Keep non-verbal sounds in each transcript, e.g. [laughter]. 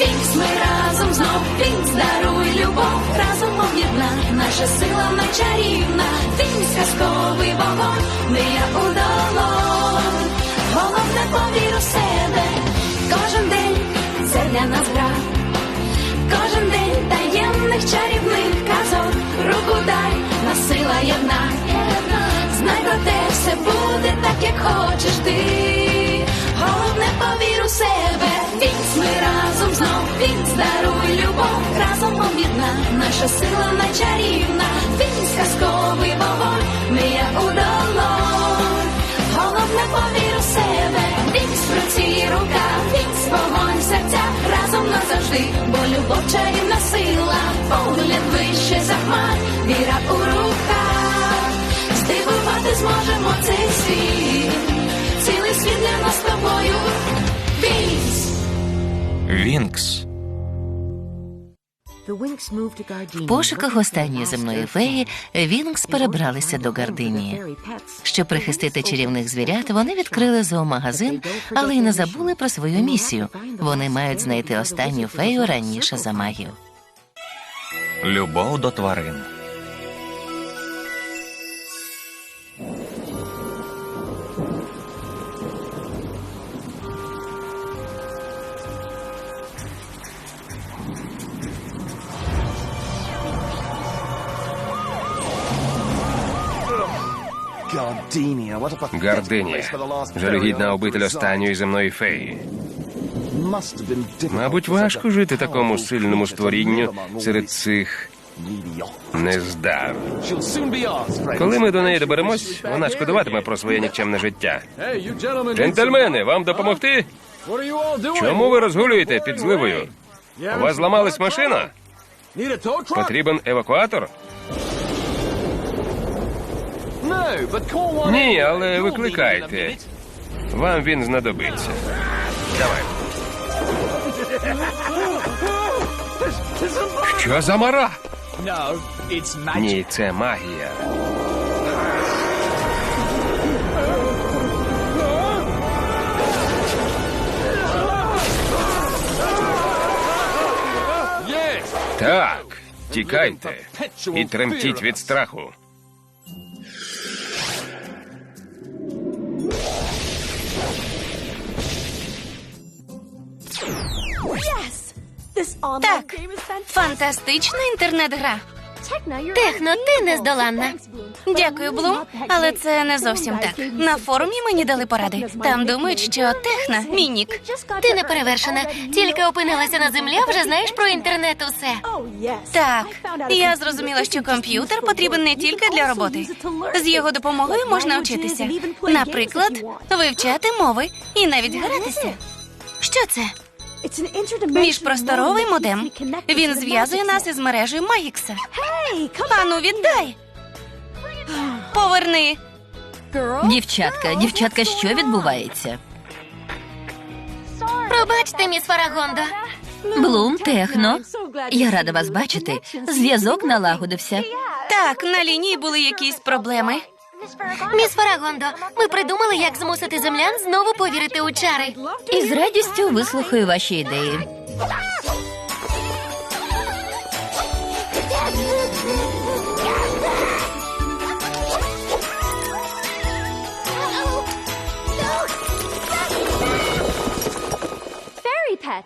Вінкс, ми разом знов, Вінкс, даруй любов, разом об'єдна, наша сила найчарівна, Вінкс, казковий вогонь, мрія у долонь, головне повір у себе, кожен день це для нас гра. Кожен день таємних чарівних казок, руку дай, нас сила єдна. Знай про те, все буде так, як хочеш ти. Повір у себе. Вінкс, ми разом знов. Вінкс, даруй любов, разом об'єдна. Наша сила начарівна, Вінкс, казковий вогонь, мрія у долонь. Головне повір у себе. Вінкс, в рука, Вінкс, вогонь серця, разом назавжди, бо любов чарівна Вінкс. В пошуках останньої земної феї Вінкс перебралися до Гардинії. Щоб прихистити чарівних звірят, вони відкрили зоомагазин, але й не забули про свою місію. Вони мають знайти останню фею раніше за магію. Любов до тварин. Гардинія. Жалюгідна обитель останньої земної феї. Мабуть, важко жити такому сильному створінню серед цих нездар. Коли ми до неї доберемось, вона шкодуватиме про своє нікчемне життя. Джентльмени, вам допомогти? Чому ви розгулюєте під зливою? У вас зламалась машина? Потрібен евакуатор? Ні, але викликайте. Вам він знадобиться. Давай. Що за мара? Ні, це магія. Так, тікайте і тремтіть від страху. Так, фантастична інтернет-гра. Техно, ти нездоланна. Дякую, Блум, але це не зовсім так. На форумі мені дали поради. Там думають, що техна мій нік. Ти не перевершена. Тільки опинилася на землі, а вже знаєш про інтернет усе. Так, я зрозуміла, що комп'ютер потрібен не тільки для роботи. З його допомогою можна вчитися. Наприклад, вивчати мови і навіть гратися. Що це? Міжпросторовий модем. Він зв'язує нас із мережею Магікса. Ану, віддай. Поверни. Дівчатка, дівчатка, що відбувається? Пробачте, міс Фарагондо. Блум, техно. Я рада вас бачити. Зв'язок налагодився. Так, на лінії були якісь проблеми. Міс Фарагондо, ми придумали, як змусити землян знову повірити у чари. І з радістю вислухаю ваші ідеї.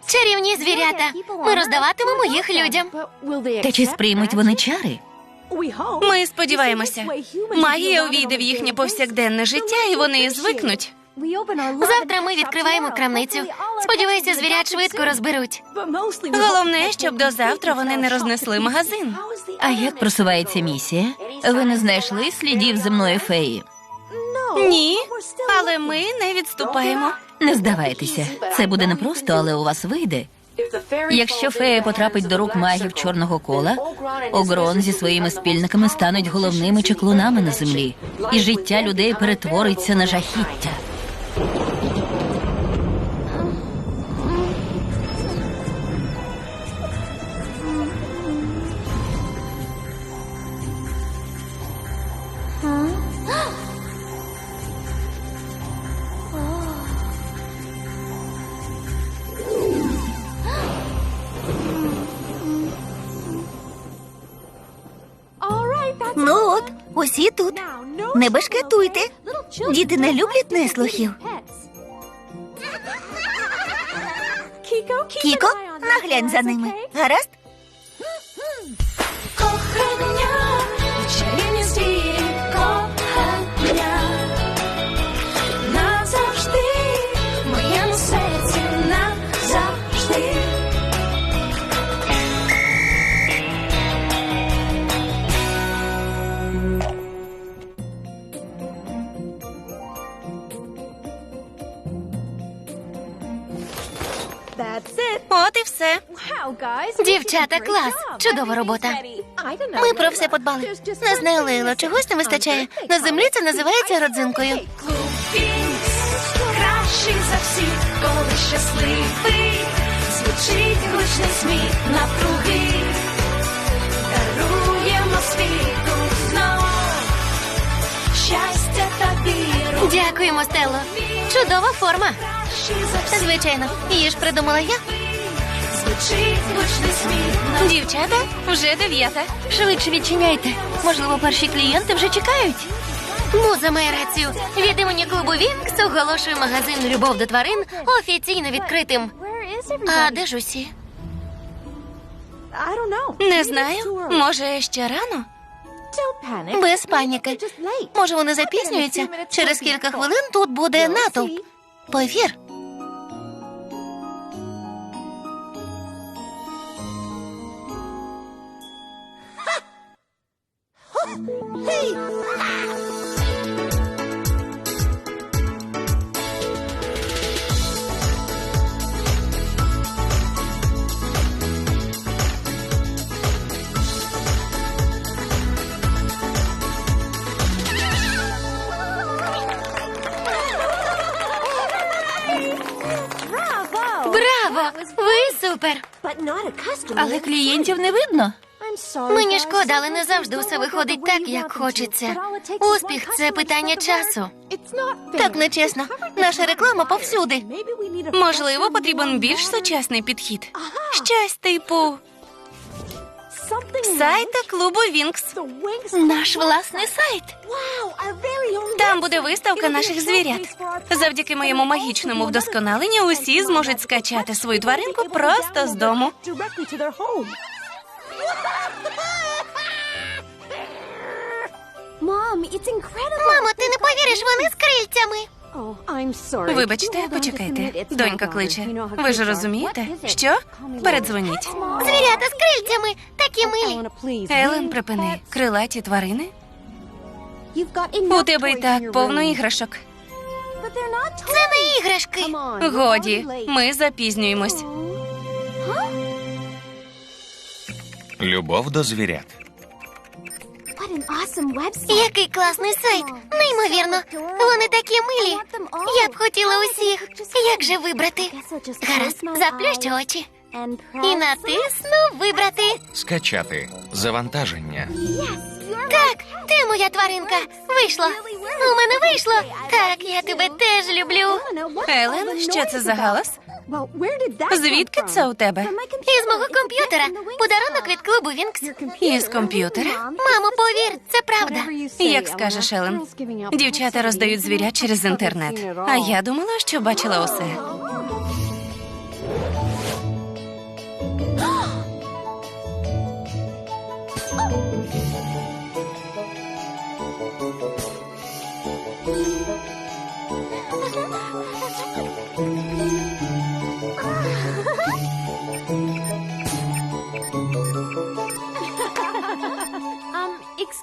Чарівні звірята. Ми роздаватимемо їх людям. Та чи сприймуть вони чари? Ми сподіваємося. Магія увійде в їхнє повсякденне життя, і вони звикнуть. Завтра ми відкриваємо крамницю. Сподіваюся, звірят швидко розберуть. Головне, щоб до завтра вони не рознесли магазин. А як просувається місія? Ви не знайшли слідів земної феї? Ні, але ми не відступаємо. Не здавайтеся, це буде непросто, але у вас вийде. Якщо фея потрапить до рук магів чорного кола, Огрон зі своїми спільниками стануть головними чеклунами на землі, і життя людей перетвориться на жахіття. Діти не люблять неслухів. Кіко, наглянь за ними. Гаразд? Дівчата, клас! Чудова робота. Ми про все подбали. Не знаю, Лейло, чогось не вистачає. На землі це називається родзинкою. Кращий за всіх, коли щасливий. Звучить гучний сміх навкруги. Даруємо світу знов. Щастя та віру. Дякуємо, Стелло. Чудова форма. Звичайно, її ж придумала я. Звучить гучний сміх. Дівчата, вже дев'ята. Швидше відчиняйте. Можливо, перші клієнти вже чекають. Муза має рацію. Від імені клубу Вінкс оголошую магазин Любов до тварин офіційно відкритим. А де ж усі? Не знаю. Може, ще рано? Без паніки. Може, вони запізнюються? Через кілька хвилин тут буде натовп. Повір. Шкода, але не завжди усе виходить так, як хочеться. Успіх це питання часу. Так нечесно. Наша реклама повсюди. Можливо, потрібен більш сучасний підхід. Щось типу сайта клубу Вінкс. Наш власний сайт. Там буде виставка наших звірят. Завдяки моєму магічному вдосконаленню усі зможуть скачати свою тваринку просто з дому. Мамо, ти не повіриш, вони з крильцями. Вибачте, почекайте. Донька кличе. Ви ж розумієте? Що? Передзвоніть. Звірята з крильцями, такі милі. Елен, припини. Крилаті тварини. У тебе і так повно іграшок. Це не іграшки. Годі, ми запізнюємось. Любов до звірят. Який класний сайт. Неймовірно. Вони такі милі. Я б хотіла усіх. Як же вибрати? Гаразд, заплющу очі. І натисну вибрати. Скачати. Завантаження. Так, ти моя тваринка. Вийшло. У мене вийшло. Так, я тебе теж люблю. Елен, що це за галас? Звідки це у тебе? Із мого комп'ютера. Подарунок від клубу Вінкс. Із комп'ютера? Мамо, повір, це правда. Як скажеш, Елен. Дівчата роздають звірят [laughs] через інтернет. А я думала, що бачила усе.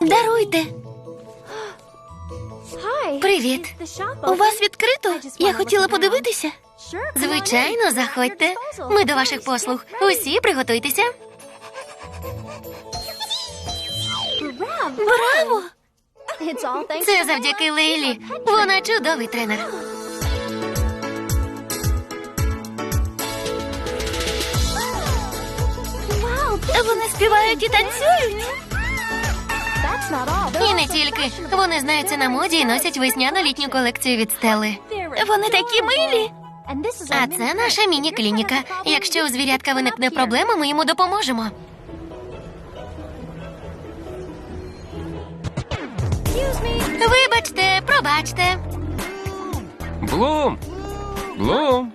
Даруйте. Привіт. У вас відкрито? Я хотіла подивитися. Звичайно, заходьте. Ми до ваших послуг. Усі приготуйтеся. Браво! Це завдяки Лейлі. Вона чудовий тренер. Вони співають і танцюють. І не тільки. Вони знаються на моді і носять весняно-літню колекцію від стели. Вони такі милі. А це наша міні-клініка. Якщо у звірятка виникне проблема, ми йому допоможемо. Вибачте, пробачте. Блум! Блум!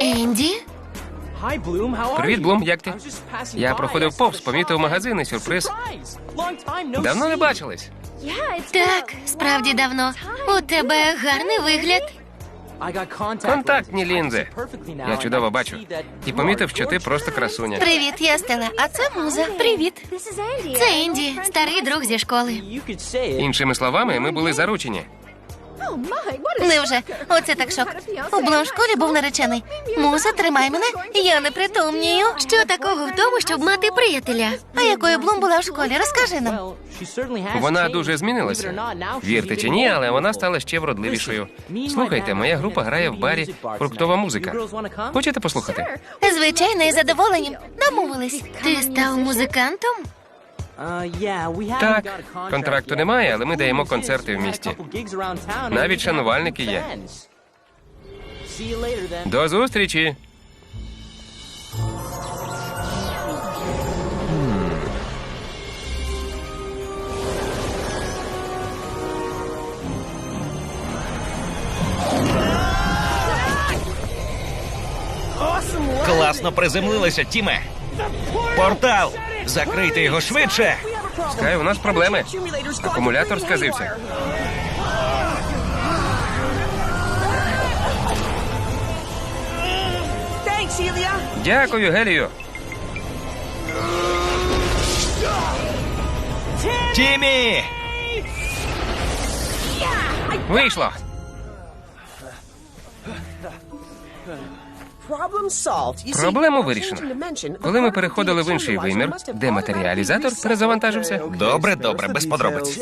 Енді? Привіт, Блум, як ти? Я проходив повз, помітив магазин і сюрприз. Давно не бачились. Так, справді давно. У тебе гарний вигляд. Контактні лінзи. Я чудово бачу. І помітив, що ти просто красуня. Привіт, я Стела, а це муза. Привіт. Це Енді, старий друг зі школи. Іншими словами, ми були заручені. Невже? Оце так шок. У Блум в школі був наречений. Муза, тримай мене, я не притомнію. Що такого в тому, щоб мати приятеля? А якою Блум була в школі? Розкажи нам. Вона дуже змінилася. Вірте чи ні, але вона стала ще вродливішою. Слухайте, моя група грає в барі фруктова музика. Хочете послухати? Звичайно, із задоволенням. Домовились. Ти став музикантом? Так, контракту немає, але ми даємо концерти в місті. Навіть шанувальники є. До зустрічі! Класно приземлилися, Тіме. Портал! Закрийте його швидше! Скай, у нас проблеми. Акумулятор сказився. Дякую, Гелію. Тімі! Вийшло. Проблему вирішено. Коли ми переходили в інший вимір, де матеріалізатор перезавантажився. Добре, добре, без подробиць.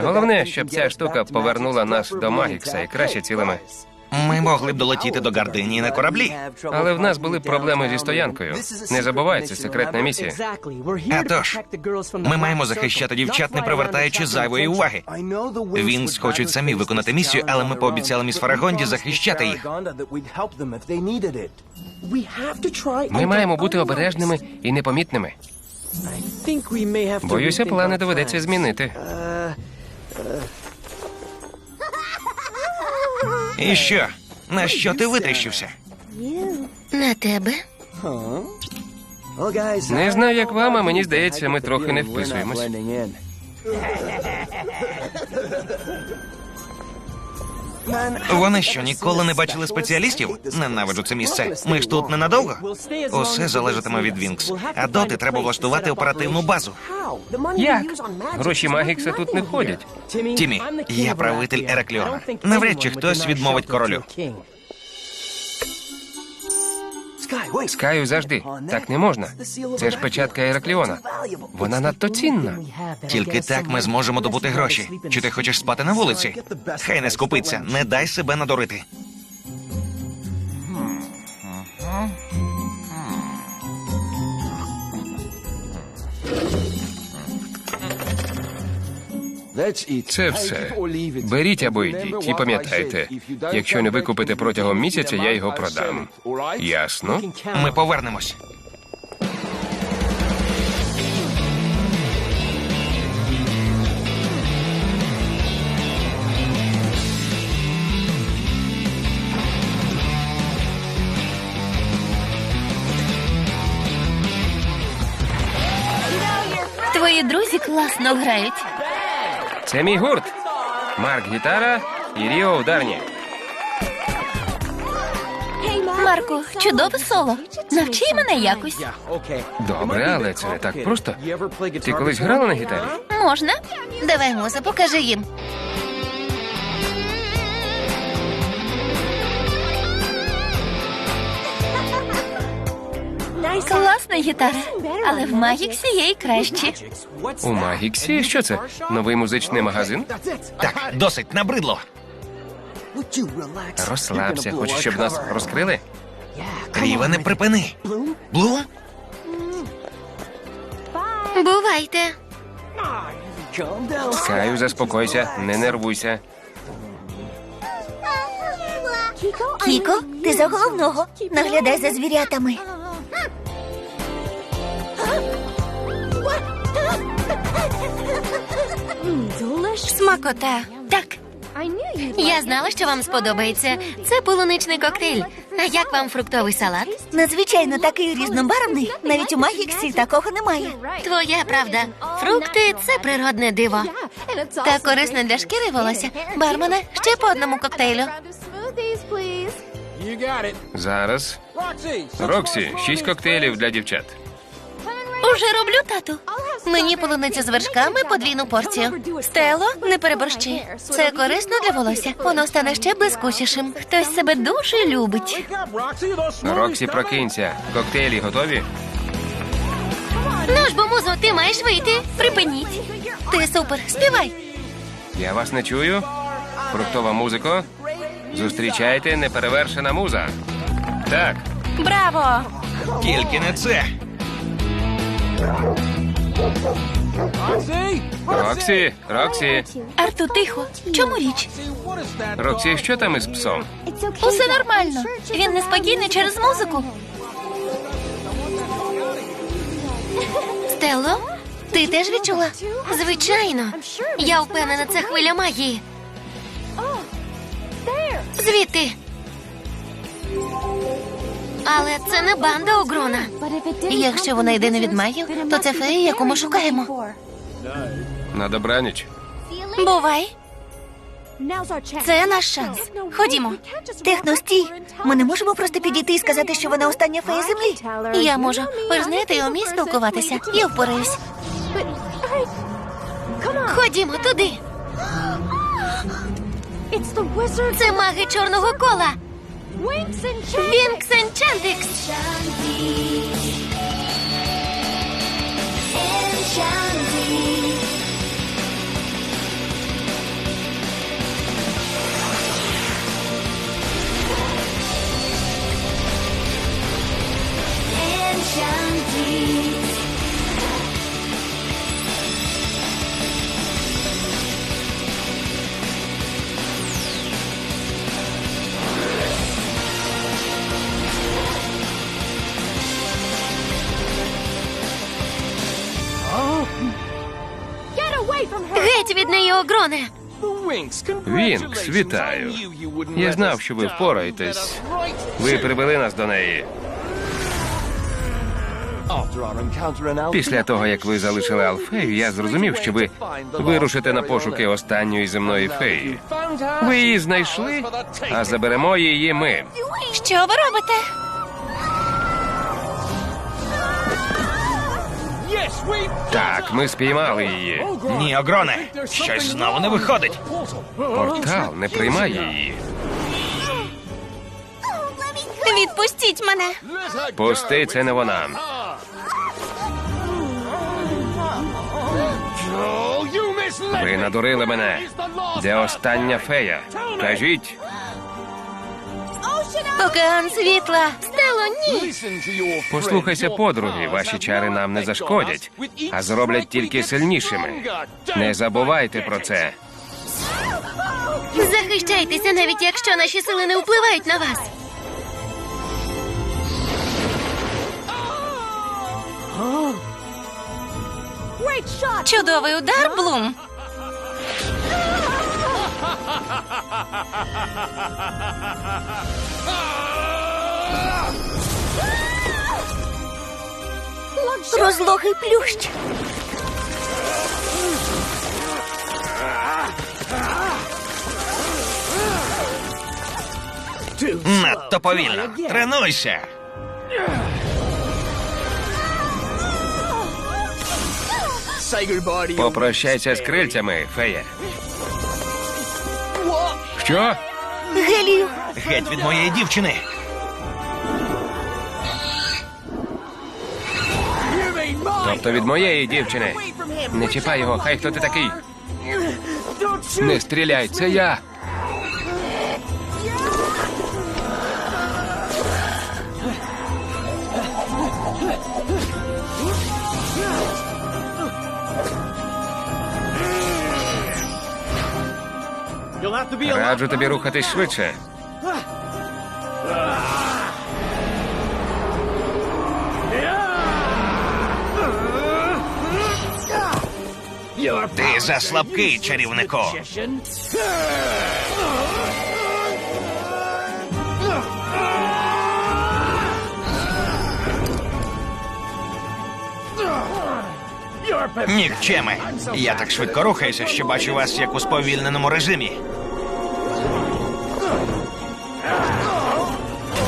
Головне, щоб ця штука повернула нас до Магікса і краще цілими. Ми могли б долетіти до Гардинії на кораблі. Але в нас були проблеми зі стоянкою. Не забувай, це секретна місія. А тож, ми маємо захищати дівчат, не привертаючи зайвої уваги. Вінкс хочуть самі виконати місію, але ми пообіцяли міс Фарагонді захищати їх. Ми маємо бути обережними і непомітними. Боюся, плани доведеться змінити. І що? На що ти витріщився? На тебе? Не знаю, як вам, а мені здається, ми трохи не вписуємось. [laughs] Вони що, ніколи не бачили спеціалістів? Ненавиджу це місце. Ми ж тут ненадовго. Усе залежатиме від Вінкс. А доти треба влаштувати оперативну базу. Як? Гроші Магікса тут не ходять. Тімі, я правитель Еракліона. Навряд чи хтось відмовить королю. Скаю завжди. Так не можна. Це ж печатка Еракліона. Вона надто цінна. Тільки так ми зможемо добути гроші. Чи ти хочеш спати на вулиці? Хай не скупиться, не дай себе надурити. Це все. Беріть або йдіть і пам'ятайте, якщо не викупите протягом місяця, я його продам. Ясно? Ми повернемось. Твої друзі класно грають. Це мій гурт. Марк гітара і Ріо ударні. Марку, чудове соло. Навчи мене якось. Добре, але це не так просто. Ти колись грала на гітарі? Можна? Давай, муза, покажи їм. Класна гітара, але в Магіксі є й кращі. У Магіксі? Що це? Новий музичний магазин? Так, досить набридло. Розслабся, хочеш, щоб нас розкрили? Ріве, не припини. Блум? Бувайте. Скаю, заспокойся, не нервуйся. Кіко, ти за головного. Наглядай за звірятами. Смакота. Так, я знала, що вам сподобається. Це полуничний коктейль. А як вам фруктовий салат? Надзвичайно такий різнобарвний. Навіть у Магіксі такого немає. Твоя правда. Фрукти це природне диво. Та корисне для шкіри волосся. Бармене, ще по одному коктейлю. Зараз. Роксі, шість коктейлів для дівчат. Уже роблю, тату. Мені полуниця з вершками подвійну порцію. Стело, не переборщи. Це корисно для волосся. Воно стане ще блискучішим. Хтось себе дуже любить. Роксі, прокинься. Коктейлі готові? Ну ж бо музо, ти маєш вийти. Припиніть. Ти супер, співай. Я вас не чую. Фруктова музика. Зустрічайте неперевершена муза. Так, Браво! Тільки не це. Роксі, Роксі. Арту, тихо. Чому річ? Роксі, що там із псом? Усе нормально. Він неспокійний через музику. Стелло, Ти теж відчула? звичайно. Я впевнена, це хвиля магії. Звідти. Але це не банда Огрона. Якщо вона йде не від магів, то це фея, яку ми шукаємо. На добраніч. Бувай. Це наш шанс. Ходімо. Техно, стій. Ми не можемо просто підійти і сказати, що вона остання фея землі. Я можу. Ви ж знаєте, я вмію спілкуватися. Я впораюсь. Ходімо туди. Це маги чорного кола. Вінкс Енчантикс. Геть від неї огроне. Вінкс, вітаю. Я знав, що ви впораєтесь. Ви привели нас до неї. Після того, як ви залишили Алфею, я зрозумів, що ви вирушите на пошуки останньої земної феї. Ви її знайшли, а заберемо її ми. Що ви робите? Так, ми спіймали її. Ні, Огроне, щось знову не виходить. Портал не приймає її. Відпустіть мене. Пусти, це не вона. Ви надурили мене. Де остання фея? Кажіть, Океан світла. Стело, ні. послухайся, подруги, ваші чари нам не зашкодять, а зроблять тільки сильнішими. Не забувайте про це. Захищайтеся, навіть якщо наші сили не впливають на вас. Чудовий удар, Блум. [laughs] Розлогий плющ. Надто повільно. Тренуйся. Попрощайся з крильцями, фея. Що? Гелію. Геть від моєї дівчини. Тобто від моєї дівчини. Не чіпай його, хай хто ти такий. Не стріляй, це я. Раджу тобі рухатись швидше. Ти заслабкий, чарівнику. Нікчеми. Я так швидко рухаюся, що бачу вас як у сповільненому режимі.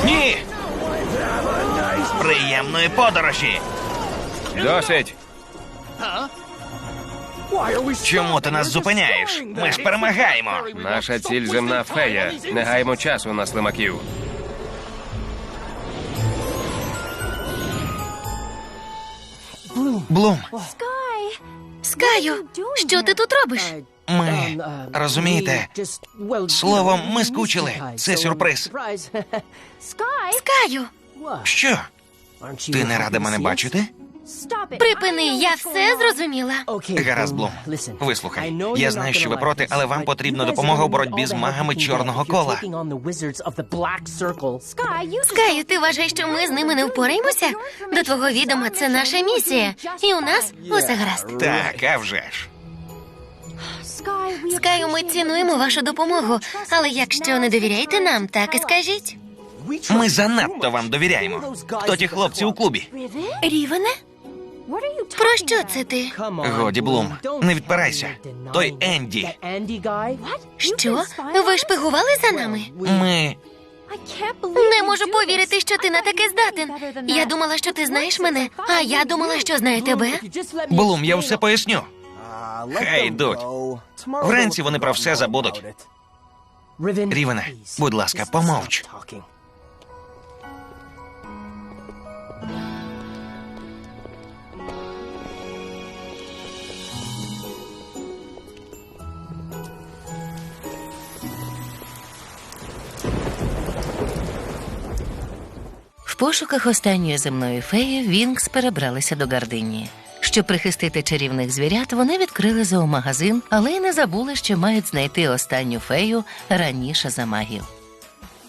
Ні. Приємної подорожі. Досить. Чому ти нас зупиняєш? Ми ж перемагаємо. Наша ціль земна фея. Не гаємо часу на слимаків. Блум, Скаю, що ти тут робиш? ми розумієте, словом, ми скучили. Це сюрприз. Скаю, Що? Ти не рада мене бачити? Припини, я все зрозуміла. Гаразд, Блум. Вислухай. Я знаю, що ви проти, але вам потрібна допомога у боротьбі з магами чорного кола. Скаю, ти вважаєш, що ми з ними не впораємося? До твого відома це наша місія. І у нас усе гаразд. Так, а вже ж. Скаю, ми цінуємо вашу допомогу, але якщо не довіряєте нам, так і скажіть. Ми занадто вам довіряємо. Хто ті хлопці у клубі? Рівене? Про що це ти? Годі, Блум, не відпирайся. Той Енді. Що? Ви шпигували за нами? Ми. Не можу повірити, що ти на таке здатен. Я думала, що ти знаєш мене, а я думала, що знаю тебе. Блум, я все поясню. Хай йдуть. Вранці вони про все забудуть. Рівене, будь ласка, помовч. Пошуках останньої земної феї Вінкс перебралися до Гардинії. Щоб прихистити чарівних звірят, вони відкрили зоомагазин, але й не забули, що мають знайти останню фею раніше за магів.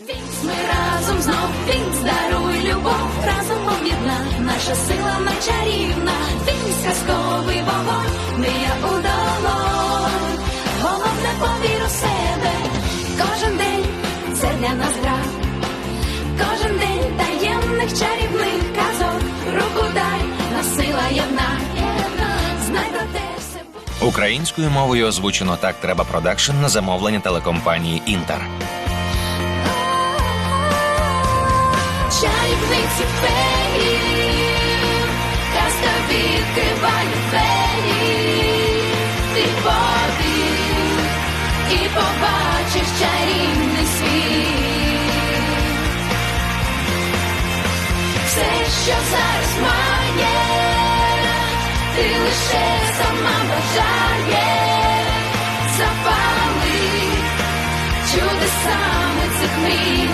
Вінкс, ми разом знов, Вінкс, даруй любов, разом об'єдна, наша сила найчарівна, Вінкс, казковий вогонь, мрія у долонь, головне повір у себе, кожен день це для нас гра, кожен день таємних чарівних казок, руку дай, нас сила єдна. Українською мовою озвучено так треба продакшн на замовлення телекомпанії Інтер. Чарівниці феї, казка відкриває двері, ти повір і побачиш чарівний світ. Все, що зараз має, ти лише сама бажає, запали чудесами цих мрій